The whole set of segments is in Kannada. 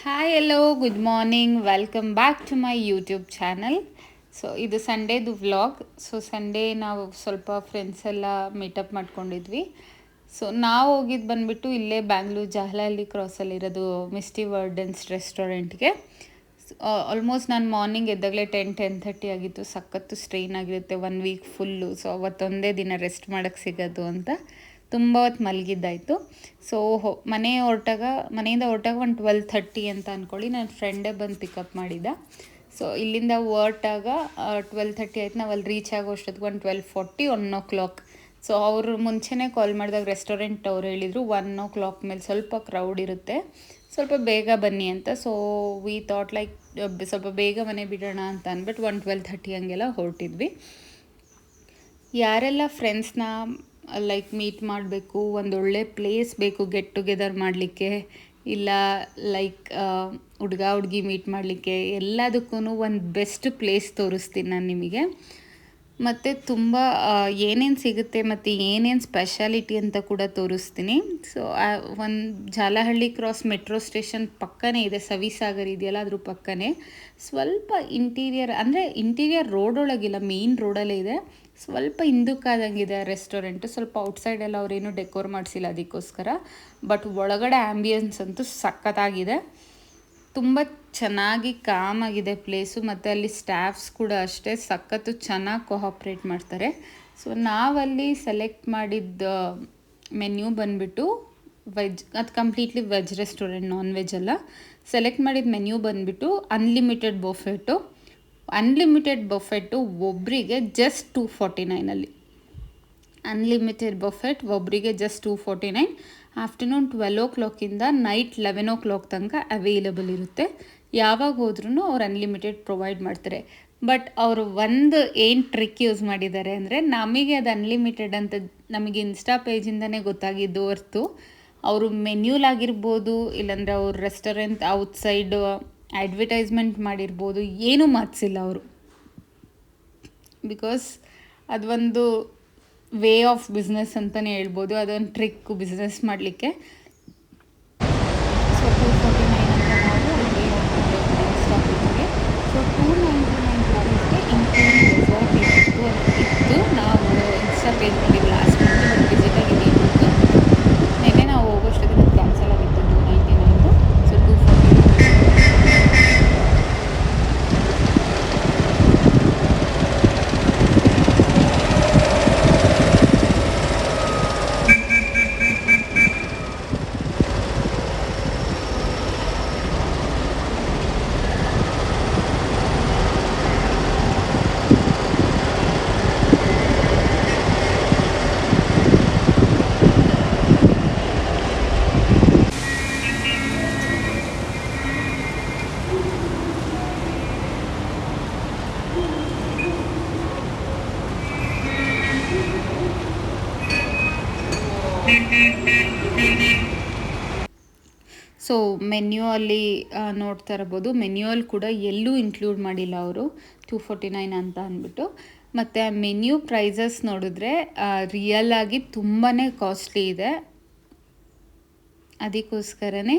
Hi hello good morning welcome back to my YouTube channel so ಇದು ಸಂಡೇದು ವ್ಲಾಗ್ ಸೊ ಸಂಡೇ ನಾವು ಸ್ವಲ್ಪ ಫ್ರೆಂಡ್ಸ್ ಎಲ್ಲ ಮೀಟಪ್ ಮಾಡ್ಕೊಂಡಿದ್ವಿ. ಸೊ ನಾವು ಹೋಗಿದ್ದು ಬಂದುಬಿಟ್ಟು ಇಲ್ಲೇ ಬ್ಯಾಂಗ್ಳೂರ್ ಜಹಲಹಳ್ಳಿ ಕ್ರಾಸಲ್ಲಿರೋದು ಮಿಸ್ಟಿ ವರ್ಡನ್ಸ್ ರೆಸ್ಟೋರೆಂಟ್ಗೆ ಆಲ್ಮೋಸ್ಟ್ ನಾನು ಮಾರ್ನಿಂಗ್ ಎದ್ದಾಗಲೇ ಟೆನ್ ಟೆನ್ ತರ್ಟಿ ಆಗಿತ್ತು. ಸಖತ್ತು ಸ್ಟ್ರೈನ್ ಆಗಿರುತ್ತೆ. ಒನ್ ವೀಕ್ ಫುಲ್ಲು ಸೊ ಅವತ್ತೊಂದೇ ದಿನ ರೆಸ್ಟ್ ಮಾಡೋಕ್ಕೆ ಸಿಗೋದು ಅಂತ. ತುಂಬ ಹೊತ್ತು ಮಲಗಿದ್ದಾಯಿತು. ಸೊ ಹೊ, ಮನೆ ಹೊರಟಾಗ, ಮನೆಯಿಂದ ಹೊರಟಾಗ ಒಂದು ಟ್ವೆಲ್ ಥರ್ಟಿ ಅಂತ ಅಂದ್ಕೊಳ್ಳಿ ನನ್ನ ಫ್ರೆಂಡೇ ಬಂದು ಪಿಕಪ್ ಮಾಡಿದ್ದ ಸೊ ಇಲ್ಲಿಂದ ಹೊರಟಾಗ ಟ್ವೆಲ್ ಥರ್ಟಿ ಆಯ್ತು. ನಾವು ಅಲ್ಲಿ ರೀಚ್ ಆಗೋ ಅಷ್ಟೊತ್ತಿಗೆ ಒಂದು twelve forty one o'clock so ಅವರು ಮುಂಚೆನೇ ಕಾಲ್ ಮಾಡಿದಾಗ ರೆಸ್ಟೋರೆಂಟ್ ಅವ್ರು ಹೇಳಿದರು ಒನ್ ಓ ಕ್ಲಾಕ್ ಮೇಲೆ ಸ್ವಲ್ಪ ಕ್ರೌಡ್ ಇರುತ್ತೆ. ಸ್ವಲ್ಪ ಬೇಗ ಬನ್ನಿ ಅಂತ. ಸೊ ವಿ ಥಾಟ್ ಲೈಕ್ ಸ್ವಲ್ಪ ಬೇಗ ಮನೆ ಬಿಡೋಣ ಅಂತ ಅಂದ್ಬಿಟ್ಟು ಒನ್ ಟ್ವೆಲ್ ಥರ್ಟಿ ಹಂಗೆಲ್ಲ ಹೊರಟಿದ್ವಿ. ಯಾರೆಲ್ಲ ಫ್ರೆಂಡ್ಸ್ನ ಲೈಕ್ ಮೀಟ್ ಮಾಡಬೇಕು ಒಂದೊಳ್ಳೆ ಪ್ಲೇಸ್ ಬೇಕು ಗೆಟ್ ಟುಗೆದರ್ ಮಾಡಲಿಕ್ಕೆ, ಇಲ್ಲ ಲೈಕ್ ಹುಡುಗ ಹುಡುಗಿ ಮೀಟ್ ಮಾಡಲಿಕ್ಕೆ ಎಲ್ಲದಕ್ಕೂ ಒಂದು ಬೆಸ್ಟ್ ಪ್ಲೇಸ್ ತೋರಿಸ್ತೀನಿ ನಾನು ನಿಮಗೆ. ಮತ್ತು ತುಂಬ ಏನೇನು ಸಿಗುತ್ತೆ ಮತ್ತು ಏನೇನು ಸ್ಪೆಷಾಲಿಟಿ ಅಂತ ಕೂಡ ತೋರಿಸ್ತೀನಿ. ಸೊ ಒಂದು ಜಾಲಹಳ್ಳಿ ಕ್ರಾಸ್ ಮೆಟ್ರೋ ಸ್ಟೇಷನ್ ಪಕ್ಕನೇ ಇದೆ, ಸವಿಸಾಗರ್ ಇದೆಯಲ್ಲ ಅದ್ರ ಪಕ್ಕನೇ. ಸ್ವಲ್ಪ ಇಂಟೀರಿಯರ್ ಅಂದರೆ ಇಂಟೀರಿಯರ್ ರೋಡ್ ಒಳಗಿಲ್ಲ ಮೇನ್ ರೋಡಲ್ಲೇ ಇದೆ. ಸ್ವಲ್ಪ ಹಿಂದಕ್ಕಾದಂಗಿದೆ ರೆಸ್ಟೋರೆಂಟು ಸ್ವಲ್ಪ ಔಟ್ಸೈಡೆಲ್ಲ ಅವರೇನು ಡೆಕೋರ್ ಮಾಡಿಸಿಲ್ಲ ಅದಕ್ಕೋಸ್ಕರ. ಬಟ್ ಒಳಗಡೆ ಆ್ಯಂಬಿಯನ್ಸ್ ಅಂತೂ ಸಖತ್ತಾಗಿದೆ. ತುಂಬ ಚೆನ್ನಾಗಿ ಕಾಮ್ ಆಗಿದೆ ಪ್ಲೇಸು ಮತ್ತು ಅಲ್ಲಿ ಸ್ಟಾಫ್ಸ್ ಕೂಡ ಅಷ್ಟೇ ಸಖತ್ತು ಚೆನ್ನಾಗಿ ಕೋಆಪ್ರೇಟ್ ಮಾಡ್ತಾರೆ. ಸೊ ನಾವಲ್ಲಿ ಸೆಲೆಕ್ಟ್ ಮಾಡಿದ್ದ ಮೆನ್ಯೂ ಬಂದುಬಿಟ್ಟು ವೆಜ್ ಅದು completely veg restaurant non veg ಅಲ್ಲ. ಸೆಲೆಕ್ಟ್ ಮಾಡಿದ ಮೆನ್ಯೂ ಬಂದುಬಿಟ್ಟು ಅನ್ಲಿಮಿಟೆಡ್ ಬೊಫೆಟು ಅನ್ಲಿಮಿಟೆಡ್ ಬೊಫೆಟು ಒಬ್ಬರಿಗೆ ಜಸ್ಟ್ ಟೂ ಫಾರ್ಟಿ ನೈನಲ್ಲಿ ಅನ್ಲಿಮಿಟೆಡ್ ಬೊಫೆಟ್ ಒಬ್ಬರಿಗೆ just two forty nine afternoon twelve ಓ ಕ್ಲಾಕಿಂದ ನೈಟ್ ಲೆವೆನ್ ಓ ಕ್ಲಾಕ್ ತನಕ ಅವೈಲಬಲ್ ಇರುತ್ತೆ. ಯಾವಾಗ ಹೋದ್ರೂ ಅವ್ರು ಅನ್ಲಿಮಿಟೆಡ್ ಪ್ರೊವೈಡ್ ಮಾಡ್ತಾರೆ. ಬಟ್ ಅವರು ಒಂದು ಏನು ಟ್ರಿಕ್ ಯೂಸ್ ಮಾಡಿದ್ದಾರೆ ಅಂದರೆ ನಮಗೆ ಅದು ಅನ್ಲಿಮಿಟೆಡ್ ಅಂತ ನಮಗೆ ಇನ್ಸ್ಟಾ ಪೇಜಿಂದನೇ ಗೊತ್ತಾಗಿದ್ದು ಹೊರ್ತು ಅವರು ಮೆನ್ಯೂಲಾಗಿರ್ಬೋದು ಇಲ್ಲಾಂದರೆ ಅವ್ರ ರೆಸ್ಟೋರೆಂಟ್ ಔಟ್ಸೈಡ್ ಅಡ್ವರ್ಟೈಸ್ಮೆಂಟ್ ಮಾಡಿರ್ಬೋದು, ಏನೂ ಮಾತಿಸಿಲ್ಲ ಅವರು. ಬಿಕಾಸ್ ಅದೊಂದು ವೇ ಆಫ್ ಬಿಸ್ನೆಸ್ ಅಂತಲೇ ಹೇಳ್ಬೋದು. ಅದೊಂದು ಟ್ರಿಕ್ಕು ಬಿಸ್ನೆಸ್ ಮಾಡಲಿಕ್ಕೆ ಸೊ ಟೂ ಫೋರ್ಟಿ ನೈನ್ ಅಂತ ನಾವು ಅಲ್ಲಿ ಸ್ಟಾಪಿಗೆ ಸೊ ಟೂ ನೈಂಟಿ ನೈನ್ ರುಪೀಸ್ಗೆ ಇನ್ಕ್ಲೂಡಿಂಗ್ ರೆಸಾರ್ಟ್ ಇತ್ತು ಅಂತ ಇತ್ತು ನಾವು ಇನ್ಸ್ಟಾ ಪೇಜ್ ನೋಡಿ ಲಾಸ್ಟ್ ಮಂತ್ ಬಟ್ ವಿಸಿಟ್ ಆಗಿದೆ ಇವತ್ತು ನೆನ್ನೆ ನಾವು ಹೋಗೋಷ್ಟೊತ್ತಿಗೆ ಅದು ಕ್ಯಾನ್ಸಲ್ ಆಗಿತ್ತು two ninety ನೈನ್ದು so two forty so menu ಅಲ್ಲಿ ನೋಡ್ತಾ ಇರ್ಬೋದು. ಮೆನ್ಯೂ ಅಲ್ಲಿ ಕೂಡ ಎಲ್ಲೂ ಇನ್ಕ್ಲೂಡ್ ಮಾಡಿಲ್ಲ ಅವರು. ಟೂ ಫೋರ್ಟಿ ನೈನ್ ಅಂತ ಅಂದ್ಬಿಟ್ಟು. ಮತ್ತು ಮೆನ್ಯೂ ಪ್ರೈಸಸ್ ನೋಡಿದ್ರೆ ರಿಯಲ್ ಆಗಿ ತುಂಬಾ ಕಾಸ್ಟ್ಲಿ ಇದೆ. ಅದಕ್ಕೋಸ್ಕರನೇ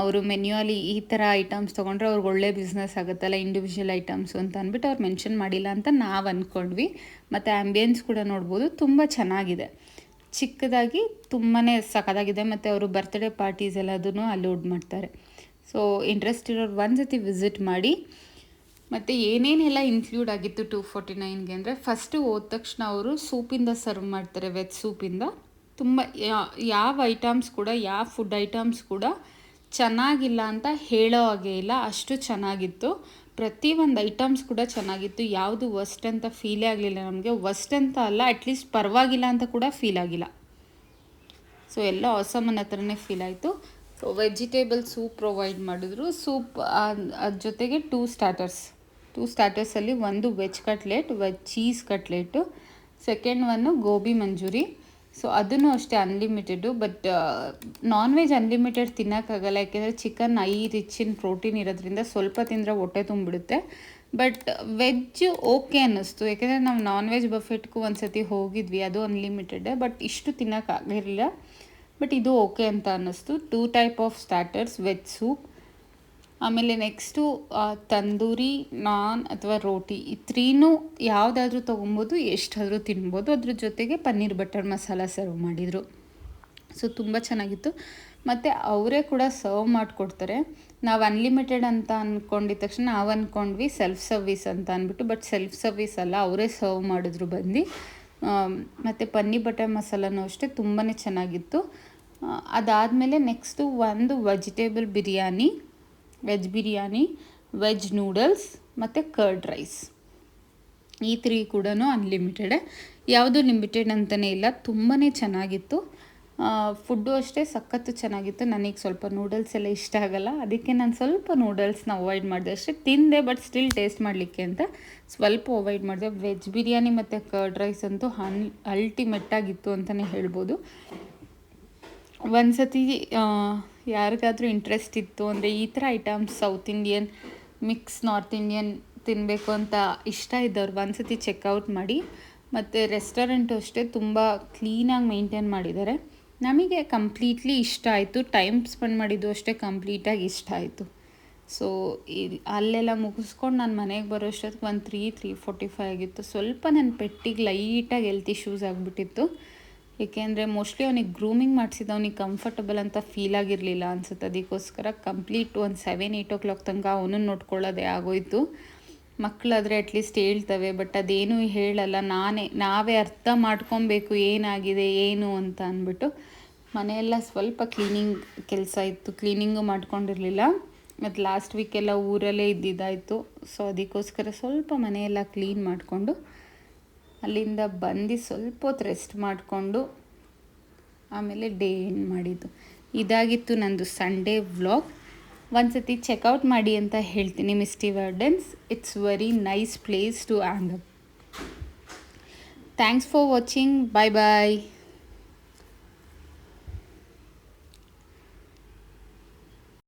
ಅವರು ಮೆನ್ಯೂ ಅಲ್ಲಿ ಈ ಥರ ಐಟಮ್ಸ್ ತೊಗೊಂಡ್ರೆ ಅವ್ರಿಗೆ ಒಳ್ಳೆ ಬಿಸ್ನೆಸ್ ಆಗುತ್ತಲ್ಲ ಇಂಡಿವಿಜುವಲ್ ಐಟಮ್ಸು ಅಂತ ಅಂದ್ಬಿಟ್ಟು ಅವ್ರು ಮೆನ್ಷನ್ ಮಾಡಿಲ್ಲ ಅಂತ ನಾವು ಅಂದ್ಕೊಂಡ್ವಿ ಮತ್ತು ಆ್ಯಂಬಿಯನ್ಸ್ ಕೂಡ ನೋಡ್ಬೋದು. ತುಂಬ ಚೆನ್ನಾಗಿದೆ. ಚಿಕ್ಕದಾಗಿ ತುಂಬಾ ಸಖತ್ತಾಗಿದೆ ಮತ್ತು ಅವರು ಬರ್ತ್ಡೇ ಪಾರ್ಟೀಸ್ ಎಲ್ಲದನ್ನು ಅಲೋಡ್ ಮಾಡ್ತಾರೆ. ಸೊ ಇಂಟ್ರೆಸ್ಟ್ ಇರೋರು ಒಂದು ಸತಿ ವಿಸಿಟ್ ಮಾಡಿ. ಮತ್ತು ಏನೇನೆಲ್ಲ ಇನ್ಕ್ಲೂಡ್ ಆಗಿತ್ತು ಟೂ ಫೋರ್ಟಿ ನೈನ್ಗೆ ಅಂದರೆ ಫಸ್ಟು ಹೋದ ತಕ್ಷಣ ಅವರು ಸೂಪಿಂದ ಸರ್ವ್ ಮಾಡ್ತಾರೆ ವೆಜ್ ಸೂಪಿಂದ. ತುಂಬ ಯಾವ ಐಟಮ್ಸ್ ಕೂಡ, ಯಾವ ಫುಡ್ ಐಟಮ್ಸ್ ಕೂಡ ಚೆನ್ನಾಗಿಲ್ಲ ಅಂತ ಹೇಳೋ ಹಾಗೆ ಇಲ್ಲ, ಅಷ್ಟು ಚೆನ್ನಾಗಿತ್ತು. ಪ್ರತಿ ಒಂದು ಐಟಮ್ಸ್ ಕೂಡ ಚೆನ್ನಾಗಿತ್ತು. ಯಾವುದು ವರ್ಸ್ಟ್ ಅಂತ ಫೀಲೇ ಆಗಲಿಲ್ಲ ನಮಗೆ. ವರ್ಸ್ಟ್ ಅಂತ ಅಲ್ಲ ಅಟ್ಲೀಸ್ಟ್ ಪರವಾಗಿಲ್ಲ ಅಂತ ಕೂಡ ಫೀಲ್ ಆಗಿಲ್ಲ. ಸೊ ಎಲ್ಲ ಅವಸಮನ್ ಹತ್ರನೇ ಫೀಲ್ ಆಯಿತು. ಸೊ ವೆಜಿಟೇಬಲ್ ಸೂಪ್ ಪ್ರೊವೈಡ್ ಮಾಡಿದ್ರು. ಸೂಪ್ ಅದ್ರ ಜೊತೆಗೆ ಟೂ ಸ್ಟಾರ್ಟರ್ಸ್ ಟೂ ಸ್ಟಾರ್ಟರ್ಸಲ್ಲಿ ಒಂದು veg cutlet veg cheese cutlet second one gobi manchurian so ಅದನ್ನು ಅಷ್ಟೇ unlimited but non veg unlimited ತಿನ್ನೋಕ್ಕಾಗಲ್ಲ ಯಾಕೆಂದರೆ chicken I rich in protein ಇರೋದ್ರಿಂದ ಸ್ವಲ್ಪ ತಿಂದರೆ ಹೊಟ್ಟೆ ತುಂಬಿಡುತ್ತೆ. ಬಟ್ ವೆಜ್ ಓಕೆ ಅನ್ನಿಸ್ತು, ಯಾಕೆಂದರೆ ನಾವು ನಾನ್ ವೆಜ್ ಬಫೆಟ್ಗೂ ಒಂದು ಸತಿ ಹೋಗಿದ್ವಿ, ಅದು ಅನ್ಲಿಮಿಟೆಡ್ ಬಟ್ ಇಷ್ಟು ತಿನ್ನೋಕ್ಕಾಗಿರಲಿಲ್ಲ ಬಟ್ ಇದು ಓಕೆ ಅಂತ ಅನ್ನಿಸ್ತು. Two type of starters veg soup ಆಮೇಲೆ ನೆಕ್ಸ್ಟು ತಂದೂರಿ, ನಾನ್ ಅಥವಾ ರೋಟಿ, ಈ ತ್ರೀನೂ ಯಾವುದಾದ್ರೂ ತೊಗೊಬೋದು, ಎಷ್ಟಾದರೂ ತಿನ್ಬೋದು. ಅದ್ರ ಜೊತೆಗೆ ಪನ್ನೀರ್ ಬಟರ್ ಮಸಾಲ ಸರ್ವ್ ಮಾಡಿದರು. ಸೊ, ತುಂಬ ಚೆನ್ನಾಗಿತ್ತು. ಮತ್ತು ಅವರೇ ಕೂಡ ಸರ್ವ್ ಮಾಡಿಕೊಡ್ತಾರೆ. ನಾವು ಅನ್ಲಿಮಿಟೆಡ್ ಅಂತ ಅಂದ್ಕೊಂಡಿದ್ದ ತಕ್ಷಣ ನಾವು ಅಂದ್ಕೊಂಡ್ವಿ ಸೆಲ್ಫ್ ಸರ್ವಿಸ್ ಅಂತ ಅಂದ್ಬಿಟ್ಟು ಬಟ್ ಸೆಲ್ಫ್ ಸರ್ವಿಸ್ ಅಲ್ಲ, ಅವರೇ ಸರ್ವ್ ಮಾಡಿದ್ರು ಬಂದು ಮತ್ತು ಪನ್ನೀರ್ ಬಟರ್ ಮಸಾಲನೂ ಅಷ್ಟೇ ತುಂಬಾ ಚೆನ್ನಾಗಿತ್ತು. ಅದಾದಮೇಲೆ ನೆಕ್ಸ್ಟು ಒಂದು vegetable biryani. Veg biryani, veg noodles ಮತ್ತು ಕರ್ಡ್ ರೈಸ್. ಈ ತ್ರೀ ಕೂಡ ಅನ್ಲಿಮಿಟೆಡೇ. ಯಾವುದು ಲಿಮಿಟೆಡ್ ಅಂತಲೇ ಇಲ್ಲ ತುಂಬಾ ಚೆನ್ನಾಗಿತ್ತು. ಫುಡ್ಡು ಅಷ್ಟೇ ಸಖತ್ತು ಚೆನ್ನಾಗಿತ್ತು. ನನಗೆ ಸ್ವಲ್ಪ ನೂಡಲ್ಸ್ ಎಲ್ಲ ಇಷ್ಟ ಆಗಲ್ಲ. ಅದಕ್ಕೆ ನಾನು ಸ್ವಲ್ಪ ನೂಡಲ್ಸ್ನ ಅವಾಯ್ಡ್ ಮಾಡಿದೆ. ಅಷ್ಟೇ ತಿಂದೆ, ಬಟ್ ಸ್ಟಿಲ್ ಟೇಸ್ಟ್ ಮಾಡಲಿಕ್ಕೆ ಅಂತ ಸ್ವಲ್ಪ ಅವಾಯ್ಡ್ ಮಾಡಿದೆ. ವೆಜ್ ಬಿರಿಯಾನಿ ಮತ್ತು ಕರ್ಡ್ ರೈಸ್ ಅಂತೂ ಹನ್ ಅಲ್ಟಿಮೆಟ್ಟಾಗಿತ್ತು ಅಂತಲೇ ಹೇಳ್ಬೋದು. ಒಂದು ಸತಿ ಯಾರಿಗಾದರೂ ಇಂಟ್ರೆಸ್ಟ್ ಇತ್ತು ಅಂದರೆ ಈ ಥರ items South Indian mix North Indian ತಿನ್ನಬೇಕು ಅಂತ ಇಷ್ಟ ಇದ್ದವ್ರು ಒಂದು ಸತಿ ಚೆಕ್ಔಟ್ ಮಾಡಿ. ಮತ್ತು ರೆಸ್ಟೋರೆಂಟು ಅಷ್ಟೇ ತುಂಬ ಕ್ಲೀನಾಗಿ ಮೇಂಟೈನ್ ಮಾಡಿದ್ದಾರೆ. ನಮಗೆ ಕಂಪ್ಲೀಟ್ಲಿ ಇಷ್ಟ ಆಯಿತು. ಟೈಮ್ ಸ್ಪೆಂಡ್ ಮಾಡಿದ್ದು ಅಷ್ಟೇ ಕಂಪ್ಲೀಟಾಗಿ ಇಷ್ಟ ಆಯಿತು. ಸೊ ಇಲ್ಲಿ ಅಲ್ಲೆಲ್ಲ ಮುಗಿಸ್ಕೊಂಡು ನಾನು ಮನೆಗೆ ಬರೋ ಅಷ್ಟೊತ್ತಿಗೆ ಒಂದು ತ್ರೀ ತ್ರೀ ಫೋರ್ಟಿ ಫೈವ್ ಆಗಿತ್ತು. ಸ್ವಲ್ಪ ನನ್ನ ಪೆಟ್ಟಿಗೆ ಲೈಟಾಗಿ ಹೆಲ್ತ್ ಇಶ್ಯೂಸ್ ಆಗಿಬಿಟ್ಟಿತ್ತು. ಏಕೆಂದರೆ ಮೋಸ್ಟ್ಲಿ ಅವನಿಗೆ ಗ್ರೂಮಿಂಗ್ ಮಾಡಿಸಿದ ಅವನಿಗೆ ಕಂಫರ್ಟಬಲ್ ಅಂತ ಫೀಲ್ ಆಗಿರಲಿಲ್ಲ ಅನ್ಸುತ್ತೆ. ಅದಕ್ಕೋಸ್ಕರ ಕಂಪ್ಲೀಟ್ ಒಂದು ಸೆವೆನ್ ಏಯ್ಟ್ ಓ ಕ್ಲಾಕ್ ತನಕ ಅವನನ್ನು ನೋಡ್ಕೊಳ್ಳೋದೇ ಆಗೋಯಿತು. ಮಕ್ಕಳಾದರೆ ಅಟ್ಲೀಸ್ಟ್ ಹೇಳ್ತವೆ ಬಟ್ ಅದೇನು ಹೇಳಲ್ಲ. ನಾನೇ, ನಾವೇ ಅರ್ಥ ಮಾಡ್ಕೊಬೇಕು ಏನಾಗಿದೆ, ಏನು ಅಂತ ಅಂದ್ಬಿಟ್ಟು ಮನೆಯೆಲ್ಲ ಸ್ವಲ್ಪ ಕ್ಲೀನಿಂಗ್ ಕೆಲಸ ಇತ್ತು. ಕ್ಲೀನಿಂಗು ಮಾಡ್ಕೊಂಡಿರಲಿಲ್ಲ. ಮತ್ತು ಲಾಸ್ಟ್ ವೀಕೆಲ್ಲ ಊರಲ್ಲೇ ಇದ್ದಿದ್ದಾಯಿತು. ಸೊ ಅದಕ್ಕೋಸ್ಕರ ಸ್ವಲ್ಪ ಮನೆಯೆಲ್ಲ ಕ್ಲೀನ್ ಮಾಡಿಕೊಂಡು ಅಲ್ಲಿಂದ ಬಂದು ಸ್ವಲ್ಪ ಹೊತ್ತು ರೆಸ್ಟ್ ಮಾಡಿಕೊಂಡು ಆಮೇಲೆ ಡೇ ಎಂಡ್ ಮಾಡಿದ್ದು. ಇದಾಗಿತ್ತು ನಂದು ಸಂಡೇ ವ್ಲಾಗ್ ಒಂದು ಸತಿ ಚೆಕ್ಔಟ್ ಮಾಡಿ ಅಂತ ಹೇಳ್ತೀನಿ Misty ವರ್ಡನ್ಸ್ it's very nice place to up thanks for watching bye bye